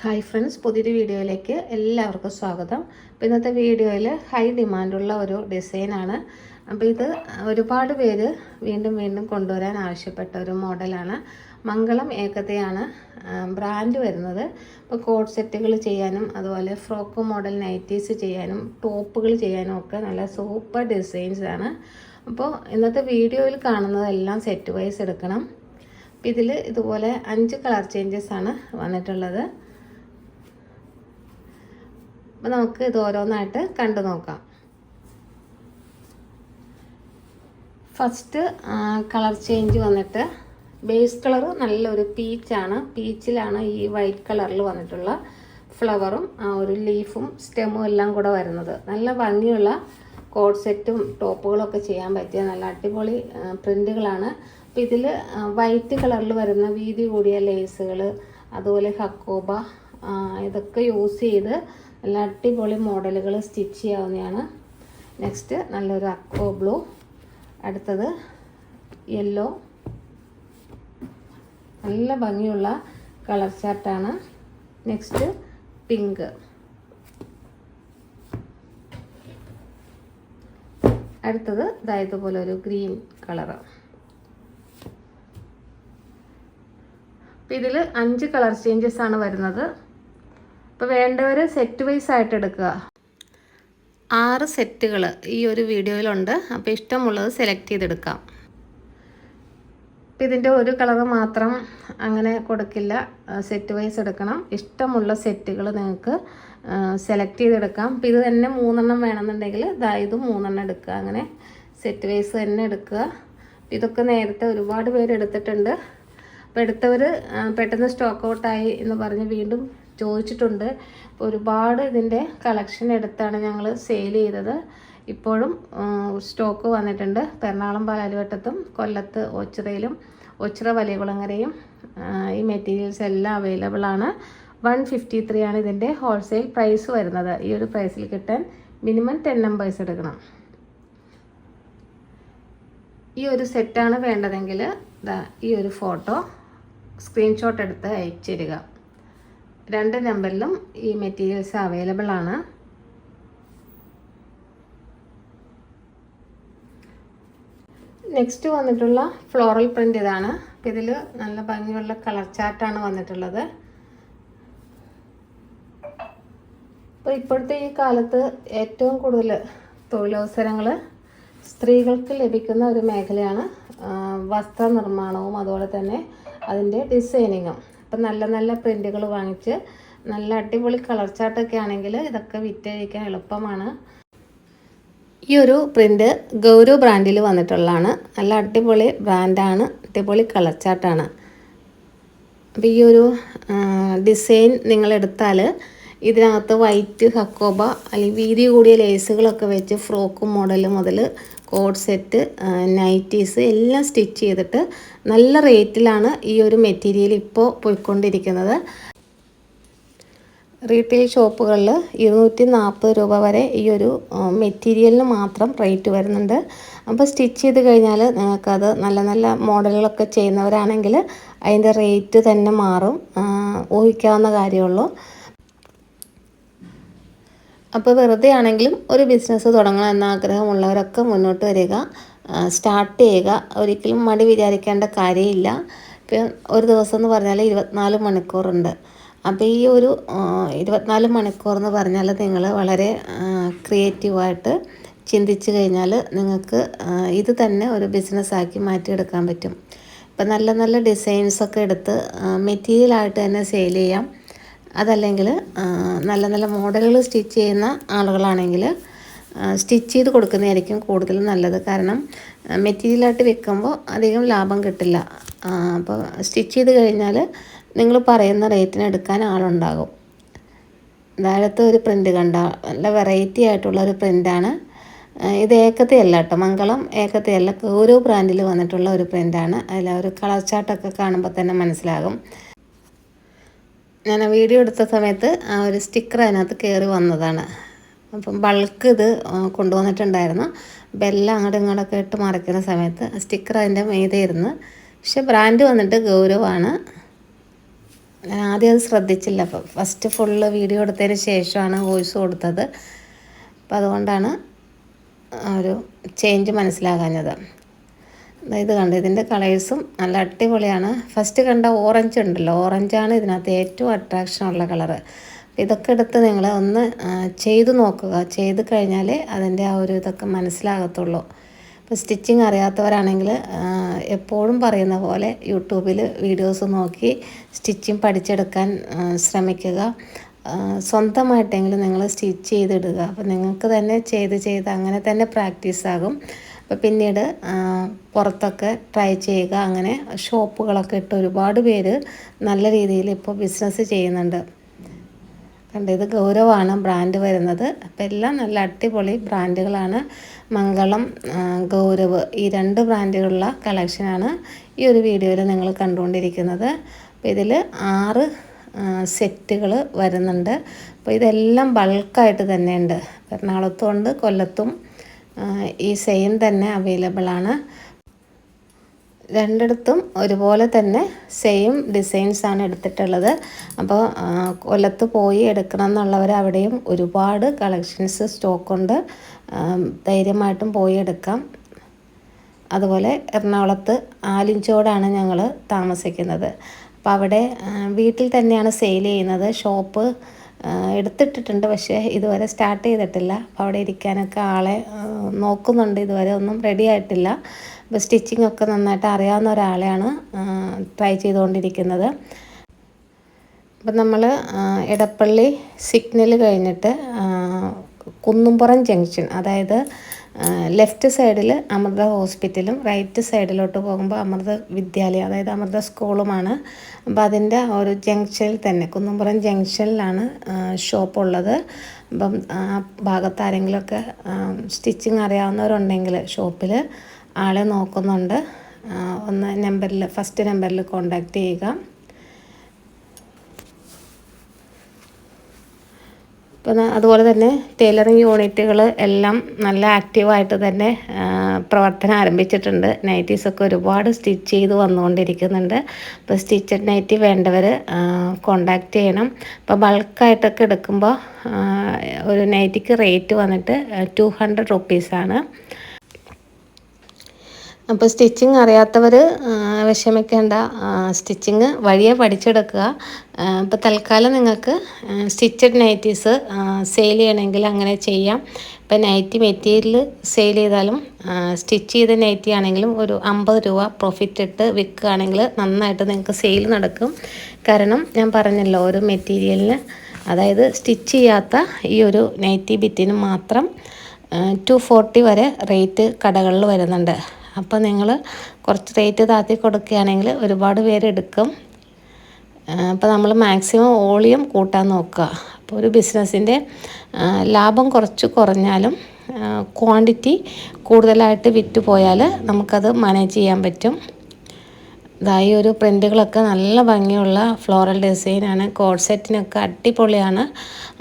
Hi friends പുതിയൊരു വീഡിയോയിലേക്ക് എല്ലാവർക്കും സ്വാഗതം. അപ്പോൾ ഇന്നത്തെ വീഡിയോയിൽ ഹൈ ഡിമാൻഡുള്ള ഒരു ഡിസൈനാണ് അപ്പോൾ ഇത് ഒരുപാട് പേര് വീണ്ടും വീണ്ടും കൊണ്ടുവരാൻ ആവശ്യപ്പെട്ട ഒരു മോഡലാണ് മംഗളം ഏകതയാണ് ബ്രാൻഡ് വരുന്നത്. ഇപ്പോൾ കോഡ് സെറ്റുകൾ ചെയ്യാനും അതുപോലെ ഫ്രോക്ക് മോഡൽ നൈറ്റീസ് ചെയ്യാനും ടോപ്പുകൾ ചെയ്യാനും ഒക്കെ നല്ല സൂപ്പർ ഡിസൈൻസ് ആണ്. അപ്പോൾ ഇന്നത്തെ വീഡിയോയിൽ കാണുന്നതെല്ലാം സെറ്റ് വൈസ് എടുക്കണം. ഇതിൽ ഇതുപോലെ അഞ്ച് കളർ ചേഞ്ചസ് ആണ് വന്നിട്ടുള്ളത്. അപ്പോൾ നമുക്ക് ഇത് ഓരോന്നായിട്ട് കണ്ടു നോക്കാം. ഫസ്റ്റ് കളർ ചേഞ്ച് വന്നിട്ട് ബേസ് കളർ നല്ലൊരു പീച്ചാണ്. പീച്ചിലാണ് ഈ വൈറ്റ് കളറിൽ വന്നിട്ടുള്ള ഫ്ലവറും ആ ഒരു ലീഫും സ്റ്റെമും എല്ലാം കൂടെ വരുന്നത്. നല്ല ഭംഗിയുള്ള കോഡ് സെറ്റും ടോപ്പുകളൊക്കെ ചെയ്യാൻ പറ്റിയ നല്ല അടിപൊളി പ്രിന്റുകളാണ് അപ്പോൾ ഇതിൽ വൈറ്റ് കളറിൽ വരുന്ന വീതി കൂടിയ ലേസുകൾ അതുപോലെ ഹക്കോബ ഇതൊക്കെ യൂസ് ചെയ്ത് നല്ല അടിപൊളി മോഡലുകൾ സ്റ്റിച്ച് ചെയ്യാവുന്നതാണ്. നെക്സ്റ്റ് നല്ലൊരു അക്കോ ബ്ലൂ അടുത്തത് യെല്ലോ നല്ല ഭംഗിയുള്ള കളർ ചാർട്ടാണ് നെക്സ്റ്റ് പിങ്ക് അടുത്തത് ഇതായത് പോലെ ഒരു ഗ്രീൻ കളറ് അപ്പം ഇതിൽ അഞ്ച് കളർ ചേഞ്ചസ് ആണ് വരുന്നത്. അപ്പോൾ വേണ്ടവർ സെറ്റ് വൈസ് ആയിട്ട് എടുക്കുക. ആറ് സെറ്റുകൾ ഈ ഒരു വീഡിയോയിലുണ്ട്. അപ്പോൾ ഇഷ്ടമുള്ളത് സെലക്ട് ചെയ്തെടുക്കാം. അപ്പോൾ ഇതിന്റെ ഒരു കളർ മാത്രം അങ്ങനെ കൊടുക്കില്ല. സെറ്റ് വൈസ് എടുക്കണം. ഇഷ്ടമുള്ള സെറ്റുകൾ നിങ്ങൾക്ക് സെലക്ട് ചെയ്തെടുക്കാം. അപ്പോൾ ഇത് തന്നെ മൂന്നെണ്ണം വേണമെന്നുണ്ടെങ്കിൽ ഇതായത് മൂന്നെണ്ണം എടുക്കുക. അങ്ങനെ സെറ്റ് വൈസ് തന്നെ എടുക്കുക. ഇതൊക്കെ നേരത്തെ ഒരുപാട് പേര് എടുത്തിട്ടുണ്ട്. അപ്പോൾ എടുത്തവർ പെട്ടെന്ന് സ്റ്റോക്ക് ഔട്ടായി എന്ന് പറഞ്ഞ് വീണ്ടും ചോദിച്ചിട്ടുണ്ട്. ഒരുപാട് ഇതിന്റെ കളക്ഷൻ എടുത്താണ് ഞങ്ങൾ സെയിൽ ചെയ്തത്. ഇപ്പോഴും സ്റ്റോക്ക് വന്നിട്ടുണ്ട്. എറണാകുളം പാലാലുവട്ടത്തും കൊല്ലത്ത് ഒച്ചിറയിലും ഒച്ചിറ വലിയകുളങ്ങരയും ഈ മെറ്റീരിയൽസ് എല്ലാം അവൈലബിൾ ആണ്. വൺ ഫിഫ്റ്റി ത്രീ ആണ് ഇതിന്റെ ഹോൾസെയിൽ പ്രൈസ് വരുന്നത്. ഈ ഒരു പ്രൈസിൽ കിട്ടാൻ മിനിമം ടെൻ നമ്പേഴ്സ് എടുക്കണം. ഈ ഒരു സെറ്റാണ് വേണ്ടതെങ്കിൽ ഈ ഒരു ഫോട്ടോ സ്ക്രീൻഷോട്ട് എടുത്ത് അയച്ചു തരിക. രണ്ട് നമ്പറിലും ഈ മെറ്റീരിയൽസ് അവൈലബിൾ ആണ്. നെക്സ്റ്റ് വന്നിട്ടുള്ള ഫ്ലോറൽ പ്രിന്റ് ഇതാണ്. ഇതിൽ നല്ല ഭംഗിയുള്ള കളർ ചാർട്ടാണ് വന്നിട്ടുള്ളത്. അപ്പോൾ ഇപ്പോഴത്തെ ഈ കാലത്ത് ഏറ്റവും കൂടുതൽ തൊഴിലവസരങ്ങൾ സ്ത്രീകൾക്ക് ലഭിക്കുന്ന ഒരു മേഖലയാണ് വസ്ത്രനിർമ്മാണവും അതുപോലെ തന്നെ അതിന്റെ ഡിസൈനിങ്ങും അപ്പം നല്ല നല്ല പ്രിന്റുകൾ വാങ്ങിച്ച് നല്ല അടിപൊളി കളർ ചാർട്ടൊക്കെ ആണെങ്കിൽ ഇതൊക്കെ വിറ്റഴിക്കാൻ എളുപ്പമാണ്. ഈ ഒരു പ്രിന്റ് ഗൗരവ് ബ്രാൻഡിൽ വന്നിട്ടുള്ളതാണ്. നല്ല അടിപൊളി ബ്രാൻഡാണ്. അടിപൊളി കളർ ചാർട്ടാണ്. അപ്പോൾ ഈ ഒരു ഡിസൈൻ നിങ്ങളെടുത്താൽ ഇതിനകത്ത് വൈറ്റ് ഹക്കോബ അല്ലെങ്കിൽ വീതി കൂടിയ ലേസുകളൊക്കെ വെച്ച് ഫ്രോക്ക് മോഡൽ മുതൽ കോഡ് സെറ്റ് നൈറ്റീസ് എല്ലാം സ്റ്റിച്ച് ചെയ്തിട്ട് നല്ല റേറ്റിലാണ് ഈ ഒരു മെറ്റീരിയൽ ഇപ്പോൾ പോയിക്കൊണ്ടിരിക്കുന്നത്. റീറ്റെയിൽ ഷോപ്പുകളിൽ ഇരുന്നൂറ്റി നാൽപ്പത് രൂപ വരെ ഈ ഒരു മെറ്റീരിയലിന് മാത്രം റേറ്റ് വരുന്നുണ്ട്. അപ്പോൾ സ്റ്റിച്ച് ചെയ്ത് കഴിഞ്ഞാൽ നിങ്ങൾക്കത് നല്ല നല്ല മോഡലുകളൊക്കെ ചെയ്യുന്നവരാണെങ്കിൽ അതിന്റെ റേറ്റ് തന്നെ മാറും. ഊഹിക്കാവുന്ന കാര്യമുള്ളൂ. അപ്പോൾ വെറുതെ ആണെങ്കിലും ഒരു ബിസിനസ് തുടങ്ങണം എന്ന ആഗ്രഹമുള്ളവരൊക്കെ മുന്നോട്ട് വരിക. സ്റ്റാർട്ട് ചെയ്യുക. ഒരിക്കലും മടി വിചാരിക്കേണ്ട കാര്യമില്ല. ഇപ്പം ഒരു ദിവസം എന്ന് പറഞ്ഞാൽ ഇരുപത്തിനാല് മണിക്കൂറുണ്ട്. അപ്പോൾ ഈ ഒരു ഇരുപത്തിനാല് മണിക്കൂർ എന്ന് പറഞ്ഞാൽ നിങ്ങൾ വളരെ ക്രിയേറ്റീവായിട്ട് ചിന്തിച്ച് കഴിഞ്ഞാൽ നിങ്ങൾക്ക് ഇത് തന്നെ ഒരു ബിസിനസ്സാക്കി മാറ്റിയെടുക്കാൻ പറ്റും. ഇപ്പം നല്ല നല്ല ഡിസൈൻസൊക്കെ എടുത്ത് മെറ്റീരിയലായിട്ട് തന്നെ സെയിൽ ചെയ്യാം. അതല്ലെങ്കിൽ നല്ല നല്ല മോഡലുകൾ സ്റ്റിച്ച് ചെയ്യുന്ന ആളുകളാണെങ്കിൽ സ്റ്റിച്ച് ചെയ്ത് കൊടുക്കുന്നതായിരിക്കും കൂടുതൽ നല്ലത്. കാരണം മെറ്റീരിയലായിട്ട് വെക്കുമ്പോൾ അധികം ലാഭം കിട്ടില്ല. അപ്പോൾ സ്റ്റിച്ച് ചെയ്ത് കഴിഞ്ഞാൽ നിങ്ങൾ പറയുന്ന റേറ്റിന് എടുക്കാൻ ആളുണ്ടാകും. താഴത്തെ ഒരു പ്രിന്റ് കണ്ട നല്ല വെറൈറ്റി ആയിട്ടുള്ള ഒരു പ്രിന്റാണ്. ഇത് ഏക്കത്തെയല്ല കേട്ടോ. മംഗളം ഏക്കത്തെയല്ല ഓരോ ബ്രാൻഡിൽ വന്നിട്ടുള്ള ഒരു പ്രിന്റാണ്. അതിൽ ഒരു കളർ ചാർട്ടൊക്കെ കാണുമ്പോൾ തന്നെ മനസ്സിലാകും. ഞാൻ വീഡിയോ എടുത്ത സമയത്ത് ആ ഒരു സ്റ്റിക്കർ അതിനകത്ത് കയറി വന്നതാണ്. അപ്പം ബൾക്ക് ഇത് കൊണ്ടുവന്നിട്ടുണ്ടായിരുന്നു. ബെല്ലം അങ്ങോട്ടും ഇങ്ങോട്ടൊക്കെ ഇട്ട് മറിക്കുന്ന സമയത്ത് സ്റ്റിക്കർ അതിന്റെ മീതെ ഇരുന്ന് പക്ഷെ ബ്രാൻഡ് വന്നിട്ട് ഗൗരവമാണ് ഞാൻ ആദ്യം അത് ശ്രദ്ധിച്ചില്ല. അപ്പം ഫസ്റ്റ് ഫുള്ള് വീഡിയോ എടുത്തതിന് ശേഷമാണ് വോയിസ് കൊടുത്തത്. അപ്പം അതുകൊണ്ടാണ് ഒരു ചേഞ്ച് മനസ്സിലാകാഞ്ഞത്. ഇത് കണ്ട് ഇതിന്റെ കളേഴ്സും നല്ല അടിപൊളിയാണ്. ഫസ്റ്റ് കണ്ട ഓറഞ്ച് ഉണ്ടല്ലോ ഓറഞ്ചാണ് ഇതിനകത്ത് ഏറ്റവും അട്രാക്ഷൻ ഉള്ള കളറ് ഇതൊക്കെ എടുത്ത് നിങ്ങൾ ഒന്ന് ചെയ്തു നോക്കുക. ചെയ്ത് കഴിഞ്ഞാൽ അതിന്റെ ആ ഒരു ഇതൊക്കെ മനസ്സിലാകത്തുള്ളൂ. ഇപ്പോൾ സ്റ്റിച്ചിങ് അറിയാത്തവരാണെങ്കിൽ എപ്പോഴും പറയുന്ന പോലെ യൂട്യൂബിൽ വീഡിയോസ് നോക്കി സ്റ്റിച്ചിങ് പഠിച്ചെടുക്കാൻ ശ്രമിക്കുക. സ്വന്തമായിട്ടെങ്കിലും നിങ്ങൾ സ്റ്റിച്ച് ചെയ്തിടുക. അപ്പോൾ നിങ്ങൾക്ക് തന്നെ ചെയ്ത് ചെയ്ത് അങ്ങനെ തന്നെ പ്രാക്ടീസ് ആകും അപ്പോൾ പിന്നീട് പുറത്തൊക്കെ ട്രൈ ചെയ്യുക അങ്ങനെ ഷോപ്പുകളൊക്കെ ഇട്ട് ഒരുപാട് പേര് നല്ല രീതിയിൽ ഇപ്പോൾ ബിസിനസ് ചെയ്യുന്നുണ്ട്. കണ്ട് ഇത് ഗൗരവമാണ് ബ്രാൻഡ് വരുന്നത്. അപ്പം എല്ലാം നല്ല അടിപൊളി ബ്രാൻഡുകളാണ് മംഗളം ഗൗരവ് ഈ രണ്ട് ബ്രാൻഡുകളുള്ള കളക്ഷനാണ് ഈ ഒരു വീഡിയോയിൽ നിങ്ങൾ കണ്ടുകൊണ്ടിരിക്കുന്നത്. അപ്പോൾ ഇതിൽ ആറ് സെറ്റുകൾ വരുന്നുണ്ട്. അപ്പോൾ ഇതെല്ലാം ബൾക്കായിട്ട് തന്നെയുണ്ട്. എറണാകുളത്തും ഉണ്ട് കൊല്ലത്തും ഈ സെയിം തന്നെ അവൈലബിൾ ആണ്. രണ്ടിടത്തും ഒരുപോലെ തന്നെ സെയിം ഡിസൈൻസ് ആണ് എടുത്തിട്ടുള്ളത്. അപ്പോൾ കൊല്ലത്ത് പോയി എടുക്കണം എന്നുള്ളവർ അവിടെയും ഒരുപാട് കളക്ഷൻസ് സ്റ്റോക്കുണ്ട് ധൈര്യമായിട്ടും പോയി എടുക്കാം. അതുപോലെ എറണാകുളത്ത് ആലിഞ്ചോടാണ് ഞങ്ങൾ താമസിക്കുന്നത്. അപ്പോൾ അവിടെ വീട്ടിൽ തന്നെയാണ് സെയിൽ ചെയ്യുന്നത്. ഷോപ്പ് എടുത്തിട്ടിട്ടുണ്ട്. പക്ഷേ ഇതുവരെ സ്റ്റാർട്ട് ചെയ്തിട്ടില്ല. അപ്പോൾ അവിടെ ഇരിക്കാനൊക്കെ ആളെ നോക്കുന്നുണ്ട്. ഇതുവരെ ഒന്നും റെഡി ആയിട്ടില്ല. അപ്പോൾ സ്റ്റിച്ചിങ് ഒക്കെ നന്നായിട്ട് അറിയാവുന്ന ഒരാളെയാണ് ട്രൈ ചെയ്തുകൊണ്ടിരിക്കുന്നത്. അപ്പം നമ്മൾ ഇടപ്പള്ളി സിഗ്നൽ കഴിഞ്ഞിട്ട് കുന്നുംപുറം ജംഗ്ഷൻ അതായത് ലെഫ്റ്റ് സൈഡിൽ അമൃത ഹോസ്പിറ്റലും റൈറ്റ് സൈഡിലോട്ട് പോകുമ്പോൾ അമൃത വിദ്യാലയം അതായത് അമൃത സ്കൂളുമാണ് അപ്പോൾ അതിന്റെ ഒരു ജംഗ്ഷനിൽ തന്നെ കുന്നുംപുറം ജംഗ്ഷനിലാണ് ഷോപ്പുള്ളത് അപ്പം ആ ഭാഗത്ത് ആരെങ്കിലുമൊക്കെ സ്റ്റിച്ചിങ് അറിയാവുന്നവരുണ്ടെങ്കിൽ ഷോപ്പിൽ ആളെ നോക്കുന്നുണ്ട്. ഒന്ന് നമ്പറിൽ ഫസ്റ്റ് നമ്പറിൽ കോണ്ടാക്ട് ചെയ്യുക. ഇപ്പം അതുപോലെ തന്നെ ടൈലറിങ് യൂണിറ്റുകൾ എല്ലാം നല്ല ആക്റ്റീവായിട്ട് തന്നെ പ്രവർത്തനം ആരംഭിച്ചിട്ടുണ്ട്. നൈറ്റീസൊക്കെ ഒരുപാട് സ്റ്റിച്ച് ചെയ്ത് വന്നുകൊണ്ടിരിക്കുന്നുണ്ട്. അപ്പോൾ സ്റ്റിച്ചഡ് നൈറ്റി വേണ്ടവർ കോണ്ടാക്ട് ചെയ്യണം. അപ്പോൾ ബൾക്കായിട്ടൊക്കെ എടുക്കുമ്പോൾ ഒരു നൈറ്റിക്ക് റേറ്റ് വന്നിട്ട് ടു ഹൺഡ്രഡ് റുപ്പീസാണ് അപ്പോൾ സ്റ്റിച്ചിങ് അറിയാത്തവർ വിഷമിക്കേണ്ട സ്റ്റിച്ചിങ് വഴിയെ പഠിച്ചെടുക്കുക. ഇപ്പോൾ തൽക്കാലം നിങ്ങൾക്ക് സ്റ്റിച്ചഡ് നൈറ്റീസ് സെയിൽ ചെയ്യണമെങ്കിൽ അങ്ങനെ ചെയ്യാം. ഇപ്പോൾ നൈറ്റി മെറ്റീരിയൽ സെയിൽ ചെയ്താലും സ്റ്റിച്ച് ചെയ്ത നൈറ്റി ആണെങ്കിലും ഒരു അമ്പത് രൂപ പ്രോഫിറ്റ് ഇട്ട് വിൽക്കുകയാണെങ്കിൽ നന്നായിട്ട് നിങ്ങൾക്ക് സെയിൽ നടക്കും. കാരണം ഞാൻ പറഞ്ഞല്ലോ ഒരു മെറ്റീരിയലിന് അതായത് സ്റ്റിച്ച് ചെയ്യാത്ത ഈ ഒരു നൈറ്റി ബിറ്റിന് മാത്രം ടു ഫോർട്ടി വരെ റേറ്റ് കടകളിൽ വരുന്നുണ്ട്. അപ്പോൾ നിങ്ങൾ കുറച്ച് റേറ്റ് താത്തി കൊടുക്കുകയാണെങ്കിൽ ഒരുപാട് പേര് എടുക്കും. അപ്പോൾ നമ്മൾ മാക്സിമം വോളിയം കൂട്ടാൻ നോക്കുക. അപ്പോൾ ഒരു ബിസിനസ്സിന്റെ ലാഭം കുറച്ച് കുറഞ്ഞാലും ക്വാണ്ടിറ്റി കൂടുതലായിട്ട് വിറ്റ് പോയാൽ നമുക്കത് മാനേജ് ചെയ്യാൻ പറ്റും. ഇതായി ഒരു പ്രിന്റുകളൊക്കെ നല്ല ഭംഗിയുള്ള ഫ്ലോറൽ ഡിസൈനാണ് കോഡ് സെറ്റിനൊക്കെ അടിപൊളിയാണ്.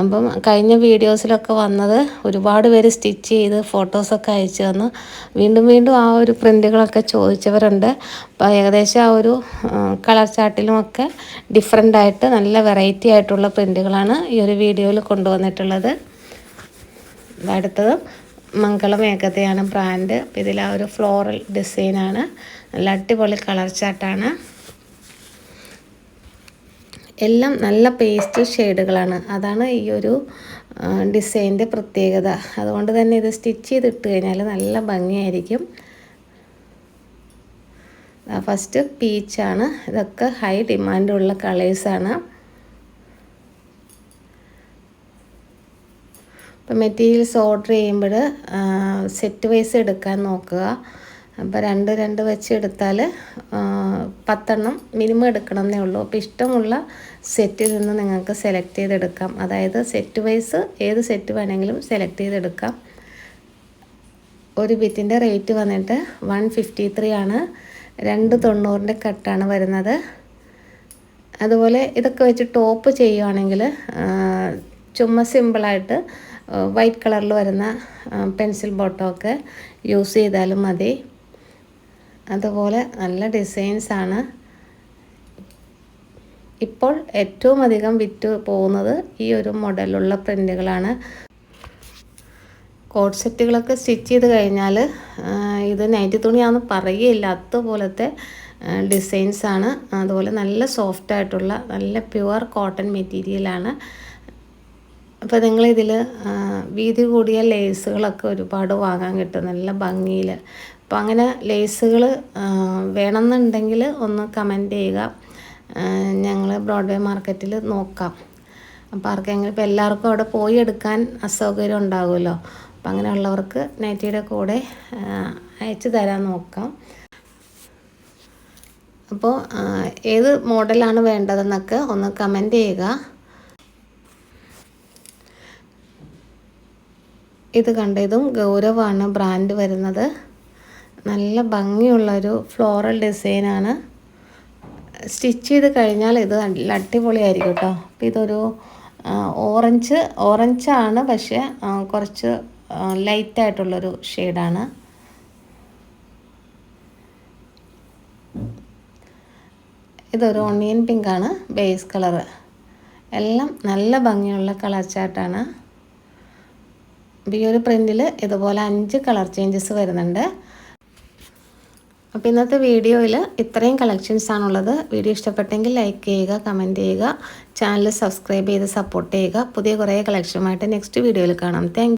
അപ്പം കഴിഞ്ഞ വീഡിയോസിലൊക്കെ വന്നത് ഒരുപാട് പേര് സ്റ്റിച്ച് ചെയ്ത് ഫോട്ടോസൊക്കെ അയച്ചു തന്നു. വീണ്ടും വീണ്ടും ആ ഒരു പ്രിന്റുകളൊക്കെ ചോദിച്ചവരുണ്ട്. അപ്പോൾ ഏകദേശം ആ ഒരു കളർ ചാർട്ടിലുമൊക്കെ ഡിഫറെന്റ് ആയിട്ട് നല്ല വെറൈറ്റി ആയിട്ടുള്ള പ്രിന്റുകളാണ് ഈ ഒരു വീഡിയോയിൽ കൊണ്ടുവന്നിട്ടുള്ളത്. അടുത്തത് മംഗളം ഏകതയാണ് ബ്രാൻഡ് ഇതിൽ ആ ഒരു ഫ്ലോറൽ ഡിസൈനാണ് നല്ല അടിപൊളി കളർ ചാട്ടാണ് എല്ലാം നല്ല പേസ്റ്റ് ഷെയ്ഡുകളാണ് അതാണ് ഈ ഒരു ഡിസൈന്റെ പ്രത്യേകത. അതുകൊണ്ട് തന്നെ ഇത് സ്റ്റിച്ച് ചെയ്തിട്ട് കഴിഞ്ഞാൽ നല്ല ഭംഗിയായിരിക്കും. ഫസ്റ്റ് പീച്ചാണ് ഇതൊക്കെ ഹൈ ഡിമാൻഡുള്ള കളേഴ്സാണ് ഇപ്പം മെറ്റീരിയൽസ് ഓർഡർ ചെയ്യുമ്പോൾ സെറ്റ് വൈസ് എടുക്കാൻ നോക്കുക. അപ്പോൾ രണ്ട് രണ്ട് വെച്ച് എടുത്താൽ പത്തെണ്ണം മിനിമം എടുക്കണം എന്നേ ഉള്ളൂ. അപ്പോൾ ഇഷ്ടമുള്ള സെറ്റിൽ നിന്ന് നിങ്ങൾക്ക് സെലക്ട് ചെയ്തെടുക്കാം. അതായത് സെറ്റ് വൈസ് ഏത് സെറ്റ് വേണമെങ്കിലും സെലക്ട് ചെയ്തെടുക്കാം. ഒരു ബിറ്റിന്റെ റേറ്റ് വന്നിട്ട് വൺ ഫിഫ്റ്റി ത്രീ ആണ്. രണ്ട് തൊണ്ണൂറിന്റെ കട്ടാണ് വരുന്നത്. അതുപോലെ ഇതൊക്കെ വെച്ച് ടോപ്പ് ചെയ്യുവാണെങ്കിൽ ചുമ്മാ സിമ്പിളായിട്ട് വൈറ്റ് കളറിൽ വരുന്ന പെൻസിൽ ബോട്ടമൊക്കെ യൂസ് ചെയ്താലും മതി. അതുപോലെ നല്ല ഡിസൈൻസാണ് ഇപ്പോൾ ഏറ്റവും അധികം വിറ്റ് പോകുന്നത് ഈ ഒരു മോഡലുള്ള പ്രിന്റുകളാണ് കോഡ് സെറ്റുകളൊക്കെ സ്റ്റിച്ച് ചെയ്ത് കഴിഞ്ഞാൽ ഇത് നൈറ്റി തുണിയാണെന്ന് പറയുകയില്ല അതുപോലത്തെ ഡിസൈൻസാണ് അതുപോലെ നല്ല സോഫ്റ്റ് ആയിട്ടുള്ള നല്ല പ്യുവർ കോട്ടൺ മെറ്റീരിയലാണ് അപ്പോൾ നിങ്ങളിതിൽ വീതി കൂടിയ ലേസുകളൊക്കെ ഒരുപാട് വാങ്ങാൻ കിട്ടും. നല്ല ഭംഗിയിൽ അപ്പോൾ അങ്ങനെ ലേസുകൾ വേണമെന്നുണ്ടെങ്കിൽ ഒന്ന് കമന്റ് ചെയ്യുക. ഞങ്ങൾ ബ്രോഡ്വേ മാർക്കറ്റിൽ നോക്കാം. അപ്പോൾ ആർക്കെങ്കിലും ഇപ്പോൾ എല്ലാവർക്കും അവിടെ പോയി എടുക്കാൻ അസൗകര്യം ഉണ്ടാകുമല്ലോ അപ്പം അങ്ങനെയുള്ളവർക്ക് നൈറ്റിയുടെ കൂടെ അയച്ചു തരാൻ നോക്കാം. അപ്പോൾ ഏത് മോഡലാണ് വേണ്ടതെന്നൊക്കെ ഒന്ന് കമന്റ് ചെയ്യുക. ഇത് കണ്ട? ഇതും ഗൗരവമാണ് ബ്രാൻഡ് വരുന്നത്. നല്ല ഭംഗിയുള്ളൊരു ഫ്ലോറൽ ഡിസൈനാണ് സ്റ്റിച്ച് ചെയ്ത് കഴിഞ്ഞാൽ ഇത് നല്ല അടിപൊളിയായിരിക്കും കേട്ടോ. അപ്പം ഇതൊരു ഓറഞ്ച് ഓറഞ്ചാണ് പക്ഷേ കുറച്ച് ലൈറ്റായിട്ടുള്ളൊരു ഷെയ്ഡാണ് ഇതൊരു ഓണിയൻ പിങ്കാണ് ബേസ് കളറ് എല്ലാം നല്ല ഭംഗിയുള്ള കളർ ചാർട്ടാണ് ഈ ഒരു പ്രിന്റിൽ ഇതുപോലെ അഞ്ച് കളർ ചേഞ്ചസ് വരുന്നുണ്ട്. അപ്പോൾ ഇന്നത്തെ വീഡിയോയിൽ ഇത്രയും കളക്ഷൻസ് ആണുള്ളത്. വീഡിയോ ഇഷ്ടപ്പെട്ടെങ്കിൽ ലൈക്ക് ചെയ്യുക കമന്റ് ചെയ്യുക ചാനൽ സബ്സ്ക്രൈബ് ചെയ്ത് സപ്പോർട്ട് ചെയ്യുക. പുതിയ കുറേ കളക്ഷനുമായിട്ട് നെക്സ്റ്റ് വീഡിയോയിൽ കാണാം. താങ്ക്